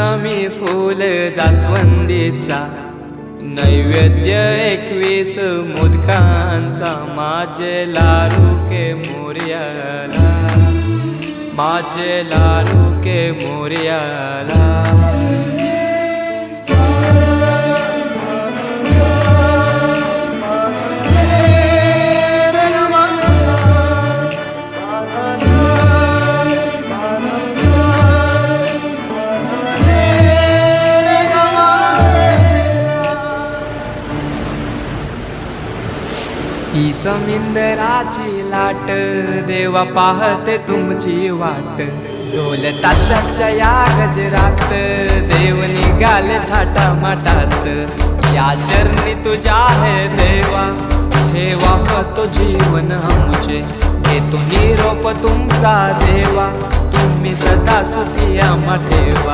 मी फूल जास्वंदीचा. नैवेद्य एकवीस मोदकांचा. माझे लाडू के मोर्याला. माझे लाडू के मोर्याला. ही समिंदराची लाट देवा पाहते तुमची वाट. ढोल ताशाच्या या गजरात देव निघाले थाटा माटात या चरणी तुझ्या हे देवा ठेवा हो तो जीवन आमचे. घेतो निरोप तुमचा देवा तुम्ही सदा सुखी आम्हा ठेवा.